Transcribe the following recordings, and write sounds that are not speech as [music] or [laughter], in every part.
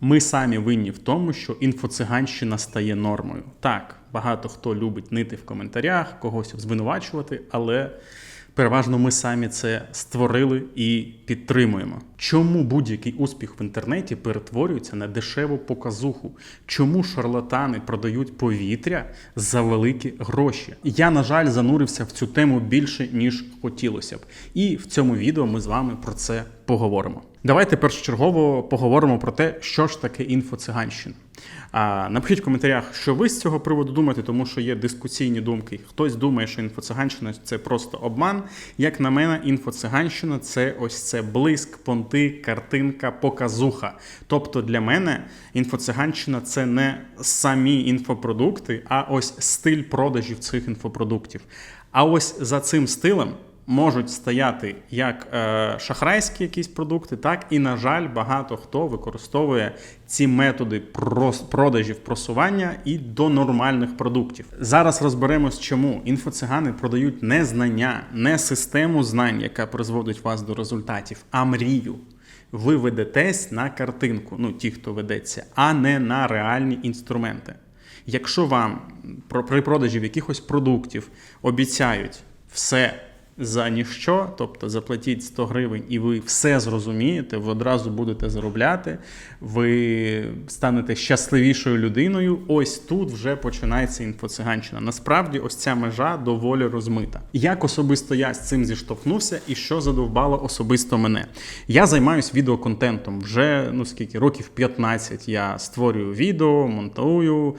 Ми самі винні в тому, що інфоциганщина стає нормою. Так, багато хто любить нити в коментарях, когось звинувачувати, але переважно ми самі це створили і підтримуємо. Чому будь-який успіх в інтернеті перетворюється на дешеву показуху? Чому шарлатани продають повітря за великі гроші? Я, на жаль, занурився в цю тему більше ніж хотілося б. І в цьому відео ми з вами про це поговоримо. Давайте першочергово поговоримо про те, що ж таке інфоциганщина. Напишіть в коментарях, що ви з цього приводу думаєте, тому що є дискусійні думки. Хтось думає, що інфоциганщина це просто обман. Як на мене, інфоциганщина це ось це блиск, понти, картинка, показуха. Тобто для мене інфоциганщина це не самі інфопродукти, а ось стиль продажів цих інфопродуктів. А ось за цим стилем можуть стояти як е, шахрайські якісь продукти, так і, на жаль, багато хто використовує ці методи продажів просування і до нормальних продуктів. Зараз розберемось, чому інфоцигани продають не знання, не систему знань, яка призводить вас до результатів, а мрію. Ви ведетесь на картинку, ну ті, хто ведеться, а не на реальні інструменти. Якщо вам при продажі якихось продуктів обіцяють все за ніщо, тобто заплатіть 100 гривень, і ви все зрозумієте, ви одразу будете заробляти, ви станете щасливішою людиною. Ось тут вже починається інфоциганщина. Насправді, ось ця межа доволі розмита. Як особисто я з цим зіштовхнувся, і що задовбало особисто мене? Я займаюсь відеоконтентом вже ну скільки років 15 Я створюю відео, монтую,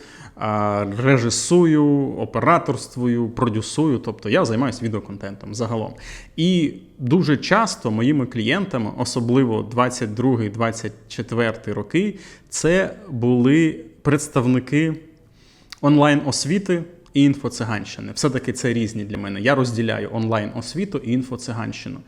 режисую, операторствую, продюсую. Тобто я займаюся відеоконтентом загалом. І дуже часто моїми клієнтами, особливо 22-24 роки, це були представники онлайн освіти і інфоциганщини. Все-таки це різні для мене. Я розділяю онлайн освіту і інфоциганщину.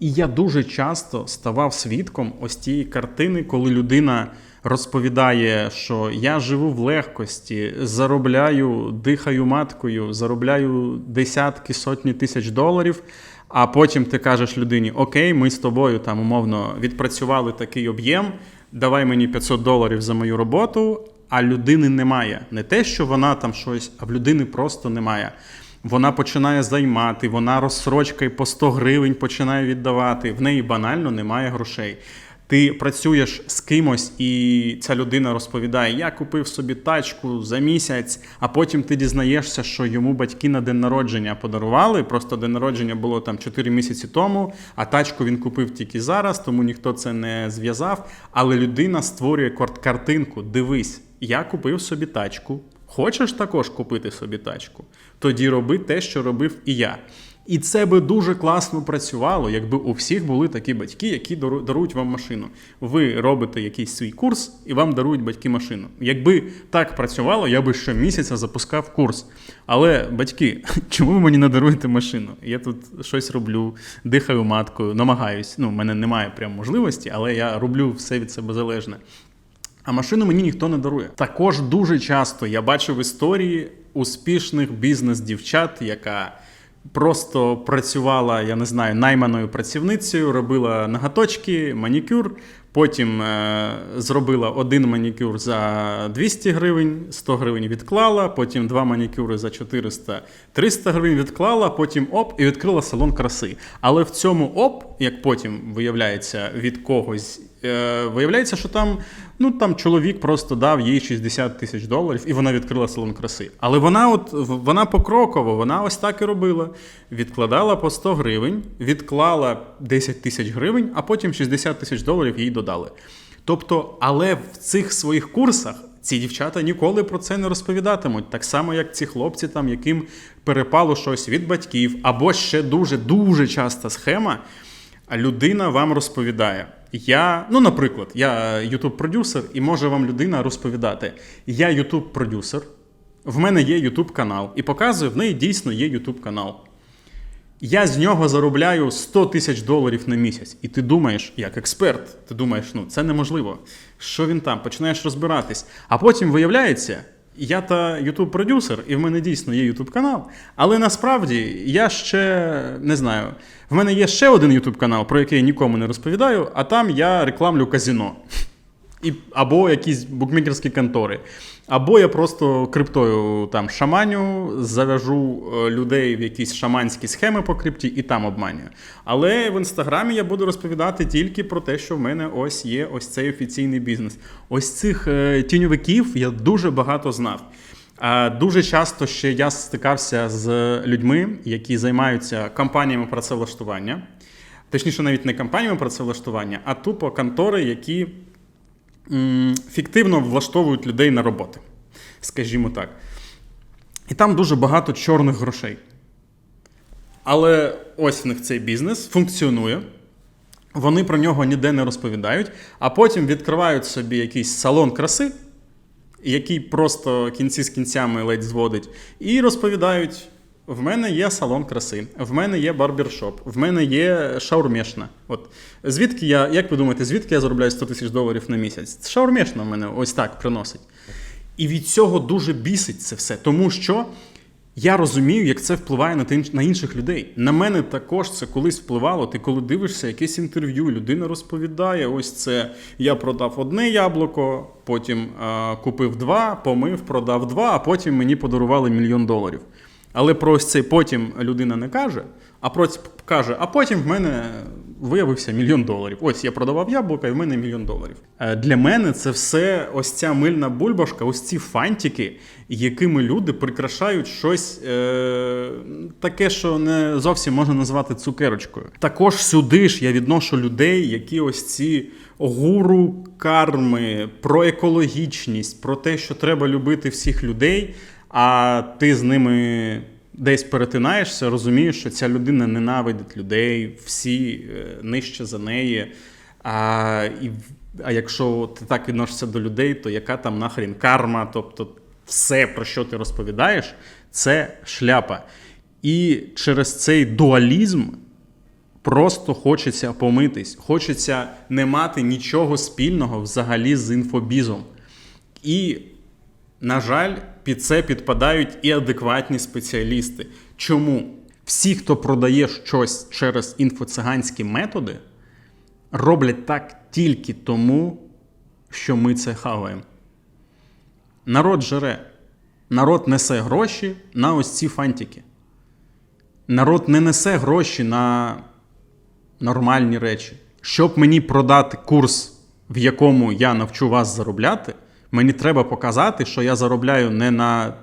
І я дуже часто ставав свідком ось тієї картини, коли людина розповідає, що я живу в легкості, заробляю, дихаю маткою, заробляю десятки сотні тисяч доларів. А потім ти кажеш людині: Окей, ми з тобою там умовно відпрацювали такий об'єм, давай мені 500 доларів за мою роботу. А людини немає. Не те, що вона там щось, а в людини просто немає. Вона починає займати, вона розсрочкою по 100 гривень починає віддавати. В неї банально немає грошей. Ти працюєш з кимось, і ця людина розповідає: Я купив собі тачку за місяць, а потім ти дізнаєшся, що йому батьки на день народження подарували. Просто день народження було там 4 місяці тому, а тачку він купив тільки зараз, тому ніхто це не зв'язав. Але людина створює кар- картинку: дивись, я купив собі тачку. Хочеш також купити собі тачку? Тоді роби те, що робив і я. І це би дуже класно працювало, якби у всіх були такі батьки, які дарують вам машину. Ви робите якийсь свій курс і вам дарують батьки машину. Якби так працювало, я би щомісяця запускав курс. Але батьки, [laughs] чому ви мені не даруєте машину? Я тут щось роблю, дихаю маткою, намагаюсь. Ну, в мене немає прям можливості, але я роблю все від себе залежне. А машину мені ніхто не дарує. Також дуже часто я бачу в історії успішних бізнес-дівчат, яка просто працювала, я не знаю, найманою працівницею, робила ноготочки, манікюр. Потім е, зробила один манікюр за 200 гривень, 100 гривень відклала, потім два манікюри за 400, 300 гривень відклала, потім оп, і відкрила салон краси. Але в цьому оп, як потім виявляється від когось, е, виявляється, що там, ну, там чоловік просто дав їй 60 тисяч доларів, і вона відкрила салон краси. Але вона, от, вона покроково, вона ось так і робила. Відкладала по 100 гривень, відклала 10 тисяч гривень, а потім 60 тисяч доларів їй додали. Тобто, але в цих своїх курсах ці дівчата ніколи про це не розповідатимуть. Так само, як ці хлопці, там, яким перепало щось від батьків, або ще дуже дуже часта схема. А людина вам розповідає. Я, ну, наприклад, я ютуб-продюсер, і може вам людина розповідати: я ютуб-продюсер, в мене є ютуб канал, і показує, в неї дійсно є ютуб канал. Я з нього заробляю 100 тисяч доларів на місяць. І ти думаєш, як експерт, ти думаєш, ну це неможливо. Що він там? Починаєш розбиратись. А потім виявляється, я та ютуб продюсер, і в мене дійсно є ютуб канал. Але насправді я ще не знаю. В мене є ще один ютуб канал, про який я нікому не розповідаю, а там я рекламлю казіно. І, або якісь букмекерські контори. Або я просто криптою там шаманю, завяжу е, людей в якісь шаманські схеми по крипті і там обманюю. Але в інстаграмі я буду розповідати тільки про те, що в мене ось є ось цей офіційний бізнес. Ось цих е, тіньовиків я дуже багато знав. Дуже часто ще я стикався з людьми, які займаються кампаніями працевлаштування. Точніше, навіть не кампаніями працевлаштування, а тупо контори, які фіктивно влаштовують людей на роботи, скажімо так. І там дуже багато чорних грошей. Але ось в них цей бізнес функціонує. Вони про нього ніде не розповідають, а потім відкривають собі якийсь салон краси, який просто кінці з кінцями ледь зводить, і розповідають: в мене є салон краси, в мене є барбершоп, в мене є шаурмешна. От звідки я, як ви думаєте, звідки я заробляю 100 тисяч доларів на місяць? Шаурмешна в мене ось так приносить. І від цього дуже бісить це все, тому що я розумію, як це впливає на на інших людей. На мене також це колись впливало. Ти коли дивишся якесь інтерв'ю, людина розповідає: ось це я продав одне яблуко, потім е, купив два, помив, продав два, а потім мені подарували мільйон доларів. Але про ось це потім людина не каже, а про каже, а потім в мене виявився мільйон доларів. Ось я продавав яблука, і в мене мільйон доларів. Е, Для мене це все ось ця мильна бульбашка, ось ці фантики, якими люди прикрашають щось е, таке, що не зовсім можна назвати цукерочкою. Також сюди ж я відношу людей, які ось ці гуру карми, про екологічність, про те, що треба любити всіх людей, а ти з ними десь перетинаєшся, розумієш, що ця людина ненавидить людей, всі е, нижче за неї. А, і, а якщо ти так відносишся до людей, то яка там нахрін карма? Тобто все, про що ти розповідаєш, це шляпа. І через цей дуалізм просто хочеться помитись, хочеться не мати нічого спільного взагалі з інфобізом. І, на жаль, під це підпадають і адекватні спеціалісти. Чому? Всі, хто продає щось через інфоциганські методи, роблять так тільки тому, що ми це хаваємо. Народ жере. Народ несе гроші на ось ці фантики. Народ не несе гроші на нормальні речі. Щоб мені продати курс, в якому я навчу вас заробляти, мені треба показати, що я заробляю не на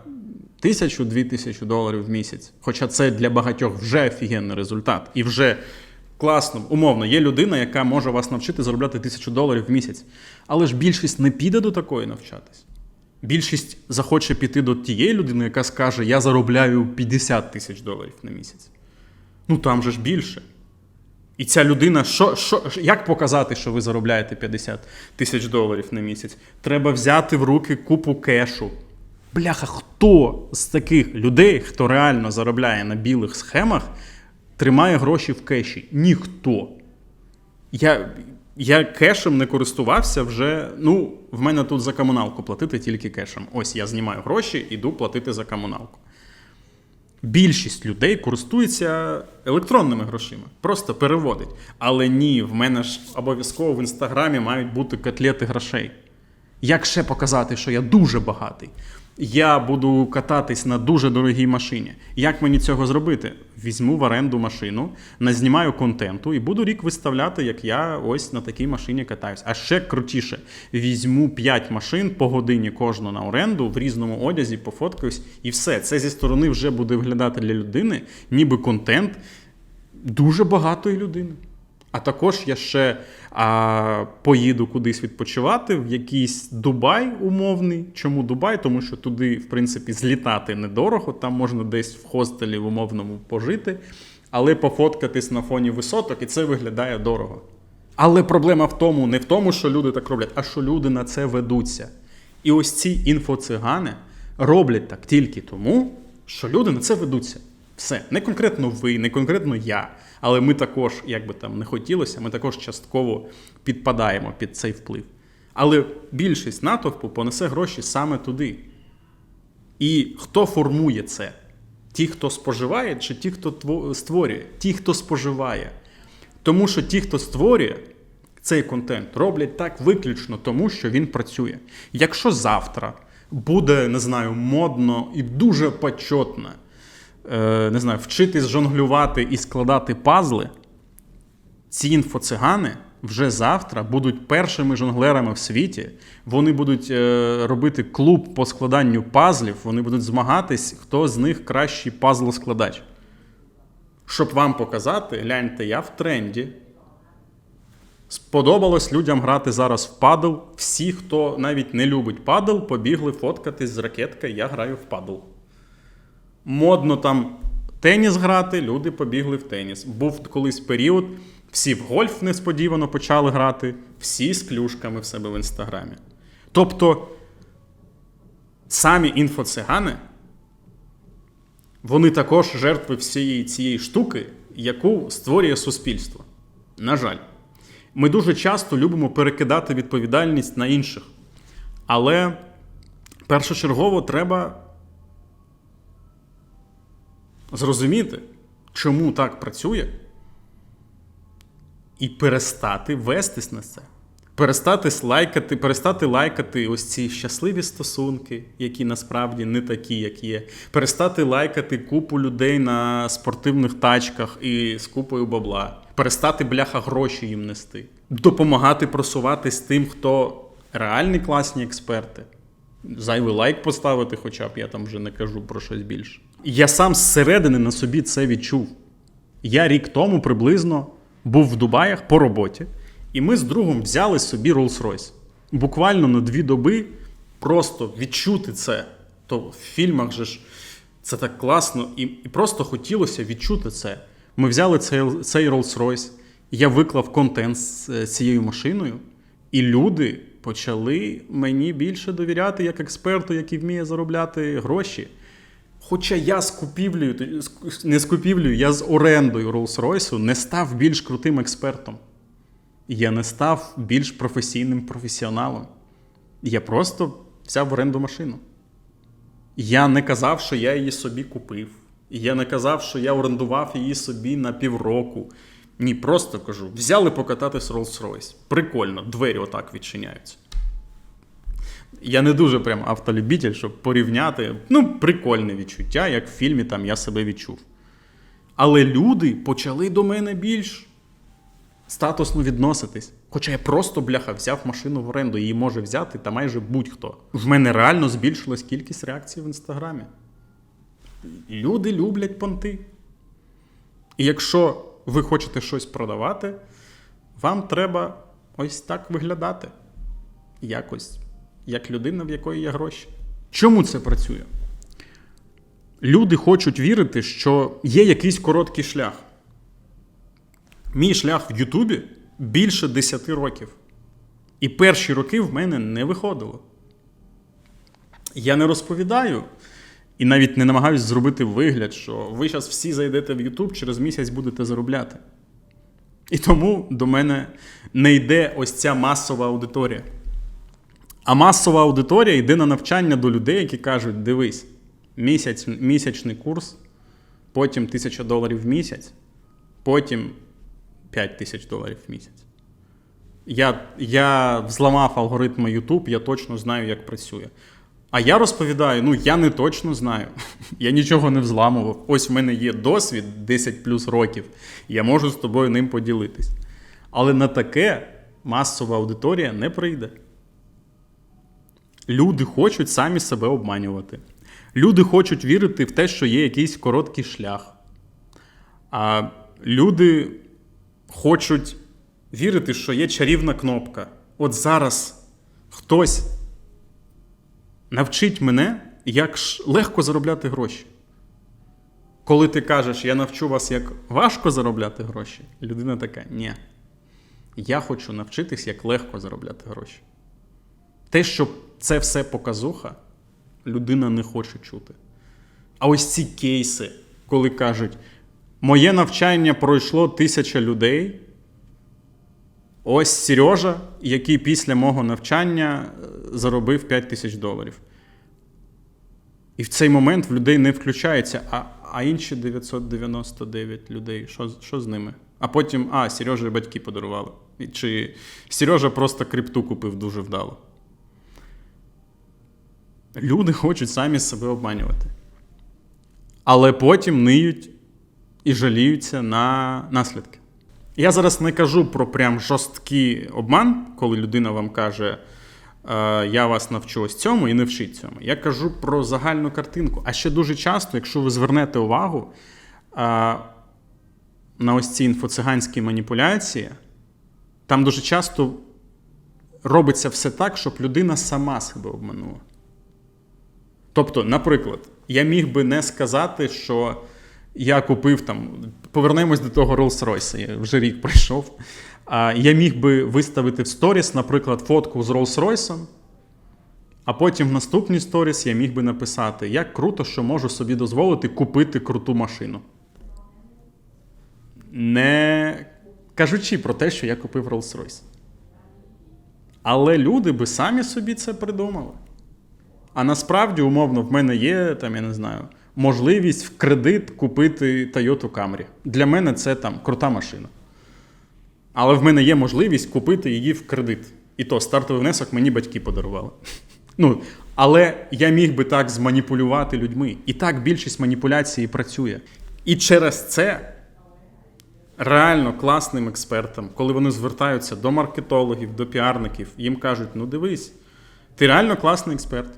тисячу-дві тисячі доларів в місяць. Хоча це для багатьох вже офігенний результат. І вже класно, умовно, є людина, яка може вас навчити заробляти тисячу доларів в місяць. Але ж більшість не піде до такої навчатись. Більшість захоче піти до тієї людини, яка скаже: Я заробляю 50 тисяч доларів на місяць. Ну там же ж більше. І ця людина, що, що, як показати, що ви заробляєте 50 тисяч доларів на місяць? Треба взяти в руки купу кешу. Бляха, хто з таких людей, хто реально заробляє на білих схемах, тримає гроші в кеші? Ніхто. Я, я кешем не користувався вже. Ну, в мене тут за комуналку платити тільки кешем. Ось я знімаю гроші, іду платити за комуналку. Більшість людей користується електронними грошима, просто переводить. Але ні, в мене ж обов'язково в інстаграмі мають бути котлети грошей. Як ще показати, що я дуже багатий? Я буду кататись на дуже дорогій машині. Як мені цього зробити? Візьму в оренду машину, назнімаю контенту і буду рік виставляти, як я ось на такій машині катаюсь. А ще крутіше, візьму 5 машин по годині кожну на оренду в різному одязі, пофоткаюсь, і все. Це зі сторони вже буде виглядати для людини, ніби контент дуже багатої людини. А також я ще а, поїду кудись відпочивати в якийсь Дубай умовний. Чому Дубай? Тому що туди, в принципі, злітати недорого, там можна десь в хостелі в умовному пожити, але пофоткатись на фоні висоток, і це виглядає дорого. Але проблема в тому, не в тому, що люди так роблять, а що люди на це ведуться. І ось ці інфоцигани роблять так тільки тому, що люди на це ведуться. Все, не конкретно ви, не конкретно я, але ми також, як би там не хотілося, ми також частково підпадаємо під цей вплив. Але більшість натовпу понесе гроші саме туди. І хто формує це? Ті, хто споживає, чи ті, хто створює? Ті, хто споживає. Тому що ті, хто створює, цей контент роблять так виключно тому, що він працює. Якщо завтра буде, не знаю, модно і дуже почетно, не знаю, вчитись жонглювати і складати пазли, ці інфоцигани вже завтра будуть першими жонглерами в світі. Вони будуть е, робити клуб по складанню пазлів, вони будуть змагатись, хто з них кращий пазлоскладач. Щоб вам показати, гляньте, я в тренді. Сподобалось людям грати зараз в падл. Всі, хто навіть не любить падл, побігли фоткатись з ракеткою, я граю в падл. Модно там теніс грати, люди побігли в теніс. Був колись період, всі в гольф несподівано почали грати, всі з клюшками в себе в інстаграмі. Тобто самі інфоцигани, вони також жертви всієї цієї штуки, яку створює суспільство. На жаль, ми дуже часто любимо перекидати відповідальність на інших. Але першочергово треба зрозуміти, чому так працює, і перестати вестись на це. Перестати лайкати, перестати лайкати ось ці щасливі стосунки, які насправді не такі, як є. Перестати лайкати купу людей на спортивних тачках і з купою бабла. Перестати бляха гроші їм нести. Допомагати просуватись тим, хто реальні класні експерти. Зайвий лайк поставити, хоча б я там вже не кажу про щось більше. Я сам зсередини на собі це відчув. Я рік тому приблизно був в Дубаях по роботі, і ми з другом взяли собі Rolls-Royce. Буквально на дві доби просто відчути це. То в фільмах же ж це так класно, і, і просто хотілося відчути це. Ми взяли цей, цей Rolls-Royce, я виклав контент з е, цією машиною, і люди почали мені більше довіряти як експерту, який вміє заробляти гроші. Хоча я з купівлею, не з купівлею, я з орендою Rolls-Royce не став більш крутим експертом. Я не став більш професійним професіоналом. Я просто взяв в оренду машину. Я не казав, що я її собі купив. Я не казав, що я орендував її собі на півроку. Ні, просто кажу: взяли покататись Rolls-Royce. Прикольно, двері отак відчиняються. Я не дуже прям автолюбитель, щоб порівняти. Ну, прикольне відчуття, як в фільмі там я себе відчув. Але люди почали до мене більш статусно відноситись. Хоча я просто, бляха, взяв машину в оренду, її може взяти та майже будь-хто. В мене реально збільшилась кількість реакцій в інстаграмі. Люди люблять понти. І якщо ви хочете щось продавати, вам треба ось так виглядати. Якось, як людина, в якої є гроші. Чому це працює? Люди хочуть вірити, що є якийсь короткий шлях. Мій шлях в Ютубі більше 10 років. І перші роки в мене не виходило. Я не розповідаю і навіть не намагаюся зробити вигляд, що ви зараз всі зайдете в Ютуб, через місяць будете заробляти. І тому до мене не йде ось ця масова аудиторія. А масова аудиторія йде на навчання до людей, які кажуть: дивись, місяць, місячний курс, потім 1000 доларів в місяць, потім 5 тисяч доларів в місяць. Я, я взламав алгоритми YouTube, я точно знаю, як працює. А я розповідаю: ну я не точно знаю. [laughs] Я нічого не взламував. Ось в мене є досвід 10 плюс років. Я можу з тобою ним поділитись. Але на таке масова аудиторія не прийде. Люди хочуть самі себе обманювати. Люди хочуть вірити в те, що є якийсь короткий шлях. А люди хочуть вірити, що є чарівна кнопка. От зараз хтось навчить мене, як легко заробляти гроші. Коли ти кажеш, я навчу вас, як важко заробляти гроші, людина така, ні. Я хочу навчитись, як легко заробляти гроші. Те, що це все показуха, людина не хоче чути. А ось ці кейси, коли кажуть, моє навчання пройшло тисяча людей. Ось Сережа, який після мого навчання е, заробив 5 тисяч доларів. І в цей момент в людей не включається, а, а інші 999 людей, що, що з ними? А потім, а, Сережа батьки подарували. Чи Сережа просто крипту купив дуже вдало. Люди хочуть самі себе обманювати. Але потім ниють і жаліються на наслідки. Я зараз не кажу про прям жорсткий обман, коли людина вам каже, е, я вас навчу ось цьому і не вчить цьому. Я кажу про загальну картинку. А ще дуже часто, якщо ви звернете увагу е, на ось ці інфоциганські маніпуляції, там дуже часто робиться все так, щоб людина сама себе обманула. Тобто, наприклад, я міг би не сказати, що я купив там, повернемось до того Rolls-Royce, вже рік пройшов. А я міг би виставити в сторіс, наприклад, фотку з Rolls-Royce, а потім в наступній сторіс я міг би написати, як круто, що можу собі дозволити купити круту машину. Не кажучи про те, що я купив Rolls-Royce. Але люди би самі собі це придумали. А насправді, умовно, в мене є, там, я не знаю, можливість в кредит купити Toyota Camry. Для мене це там крута машина. Але в мене є можливість купити її в кредит. І то стартовий внесок мені батьки подарували. [laughs] Ну, але я міг би так зманіпулювати людьми. І так більшість маніпуляцій працює. І через це реально класним експертам, коли вони звертаються до маркетологів, до піарників, їм кажуть: ну дивись, ти реально класний експерт.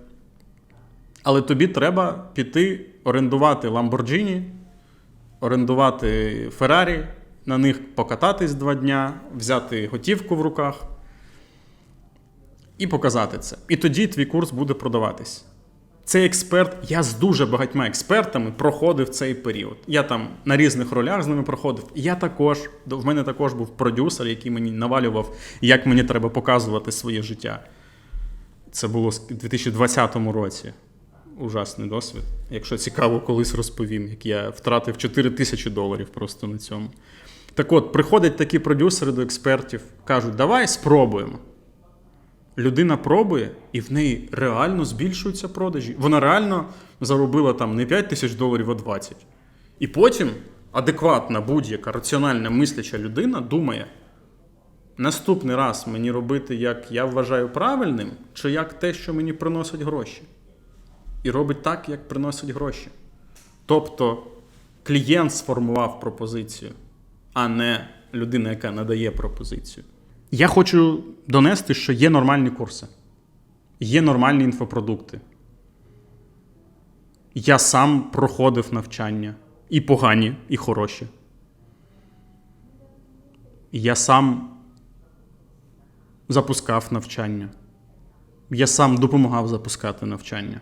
Але тобі треба піти орендувати Lamborghini, орендувати Ferrari, на них покататись два дня, взяти готівку в руках і показати це. І тоді твій курс буде продаватись. Цей експерт, я з дуже багатьма експертами проходив цей період. Я там на різних ролях з ними проходив. Я також, в мене також був продюсер, який мені навалював, як мені треба показувати своє життя. Це було в 2020 році. Ужасний досвід. Якщо цікаво, колись розповім, як я втратив 4 тисячі доларів просто на цьому. Так от, приходять такі продюсери до експертів, кажуть, давай спробуємо. Людина пробує, і в неї реально збільшуються продажі. Вона реально заробила там не 5 тисяч доларів, а 20. І потім адекватна будь-яка раціональна мисляча людина думає: наступний раз мені робити, як я вважаю правильним, чи як те, що мені приносить гроші. І робить так, як приносить гроші. Тобто клієнт сформував пропозицію, а не людина, яка надає пропозицію. Я хочу донести, що є нормальні курси, є нормальні інфопродукти. Я сам проходив навчання і погані, і хороші. Я сам запускав навчання. Я сам допомагав запускати навчання.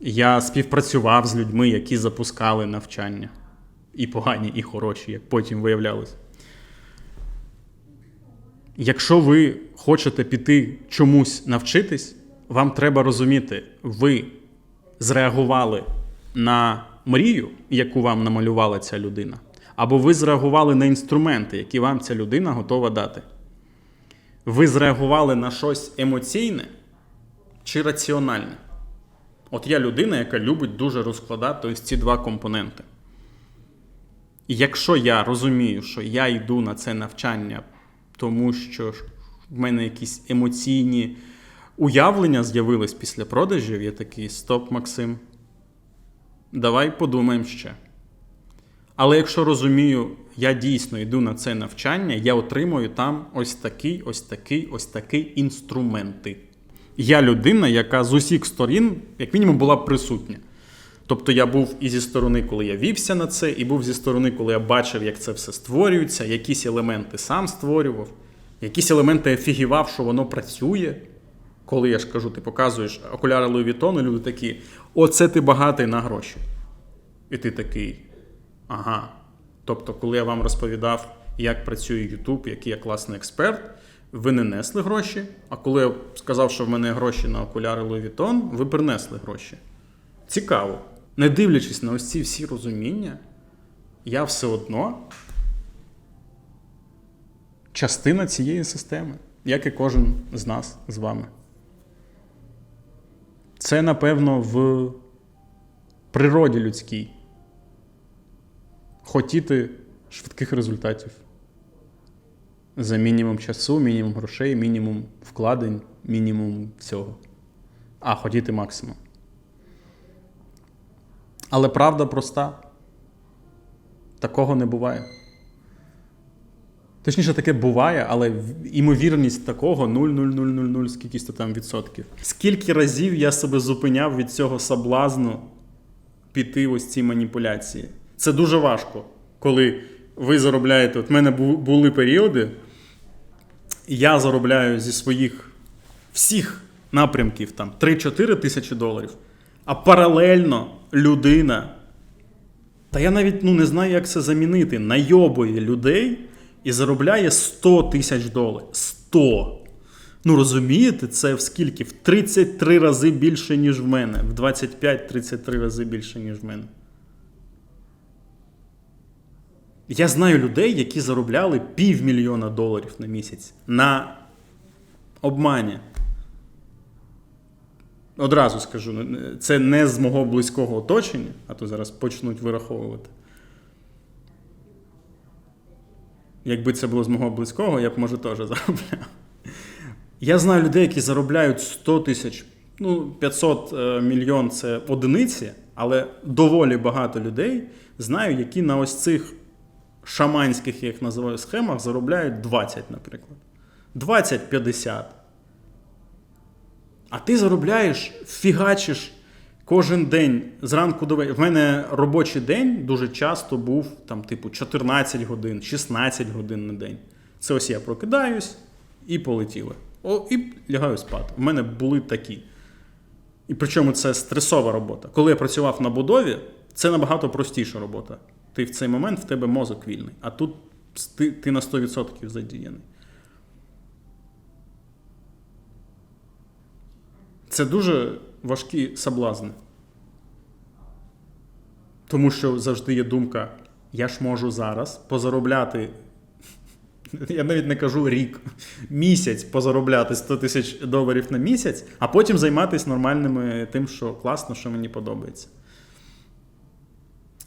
Я співпрацював з людьми, які запускали навчання. І погані, і хороші, як потім виявлялось. Якщо ви хочете піти чомусь навчитись, вам треба розуміти, ви зреагували на мрію, яку вам намалювала ця людина, або ви зреагували на інструменти, які вам ця людина готова дати. Ви зреагували на щось емоційне чи раціональне. От я людина, яка любить дуже розкладати ось ці два компоненти. І якщо я розумію, що я йду на це навчання, тому що в мене якісь емоційні уявлення з'явились після продажів, я такий стоп, Максим. Давай подумаємо ще. Але якщо розумію, я дійсно йду на це навчання, я отримую там ось такий, ось такий, ось такий інструменти. Я людина, яка з усіх сторін, як мінімум, була присутня. Тобто я був і зі сторони, коли я вівся на це, і був зі сторони, коли я бачив, як це все створюється, якісь елементи сам створював, якісь елементи офігівав, що воно працює. Коли я ж кажу, ти показуєш окуляри Vuitton, і люди такі, оце ти багатий на гроші. І ти такий. Ага. Тобто, коли я вам розповідав, як працює YouTube, який я класний експерт, ви не несли гроші. А коли я сказав, що в мене гроші на окуляри Louis Vuitton, ви принесли гроші. Цікаво. Не дивлячись на ось ці всі розуміння, я все одно частина цієї системи, як і кожен з нас з вами. Це, напевно, в природі людській. Хотіти швидких результатів. За мінімум часу, мінімум грошей, мінімум вкладень, мінімум всього. А хотіти максимум. Але правда проста. Такого не буває. Точніше, таке буває, але імовірність такого 0,0000 скількись то там відсотків. Скільки разів я себе зупиняв від цього соблазну піти ось ці маніпуляції? Це дуже важко, коли ви заробляєте. От в мене були періоди, я заробляю зі своїх всіх напрямків там 3-4 тисячі доларів, а паралельно людина та я навіть ну, не знаю, як це замінити. Найобує людей і заробляє 100 тисяч доларів. 100. Ну розумієте, це в скільки? В 33 рази більше, ніж в мене. В 25-33 рази більше, ніж в мене. Я знаю людей, які заробляли півмільйона доларів на місяць на обмані. Одразу скажу, ну, це не з мого близького оточення, а то зараз почнуть вираховувати. Якби це було з мого близького, я б може теж заробляв. Я знаю людей, які заробляють 100 тисяч, ну, 500 е, мільйон це одиниці, але доволі багато людей знаю, які на ось цих шаманських, я їх називаю, схемах заробляють 20, наприклад. 20-50. А ти заробляєш, фігачиш кожен день зранку до вечора. В мене робочий день дуже часто був там, типу, 14 годин, 16 годин на день. Це ось я прокидаюсь і полетіли. О, і лягаю спати. У мене були такі. І причому це стресова робота. Коли я працював на будові, це набагато простіша робота. Ти в цей момент в тебе мозок вільний, а тут ти, ти на 100% задіяний. Це дуже важкі соблазни. Тому що завжди є думка: я ж можу зараз позаробляти. Я навіть не кажу рік, місяць позаробляти 100 тисяч доларів на місяць, а потім займатися нормальними тим, що класно, що мені подобається.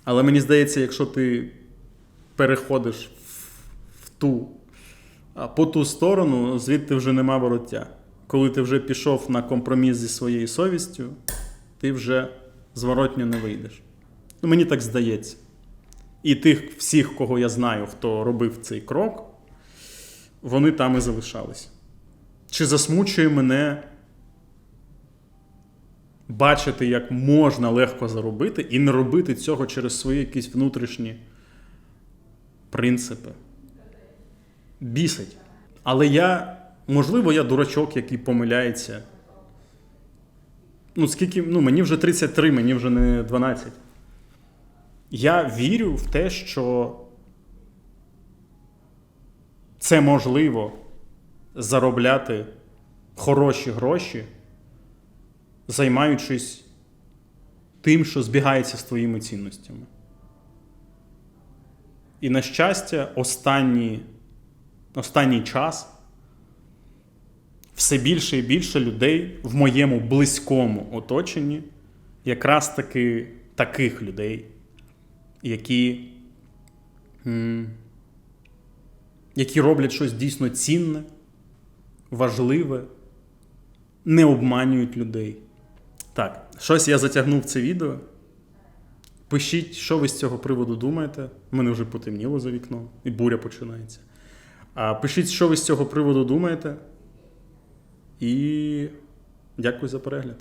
Але мені здається, якщо ти переходиш в, ту, по ту сторону, звідти вже нема вороття. Коли ти вже пішов на компроміс зі своєю совістю, ти вже зворотньо не вийдеш. Ну, мені так здається. І тих всіх, кого я знаю, хто робив цей крок, вони там і залишались. Чи засмучує мене бачити, як можна легко заробити, і не робити цього через свої якісь внутрішні принципи? Бісить. Але я, можливо, я дурачок, який помиляється. Ну, скільки, ну, мені вже 33, мені вже не 12. Я вірю в те, що це можливо заробляти хороші гроші, займаючись тим, що збігається з твоїми цінностями. І, на щастя, останні, останній час все більше і більше людей в моєму близькому оточенні, якраз таки таких людей, які, які роблять щось дійсно цінне, важливе, не обманюють людей. Так, щось я затягнув це відео. Пишіть, що ви з цього приводу думаєте. У мене вже потемніло за вікном, і буря починається. А пишіть, що ви з цього приводу думаєте. І дякую за перегляд.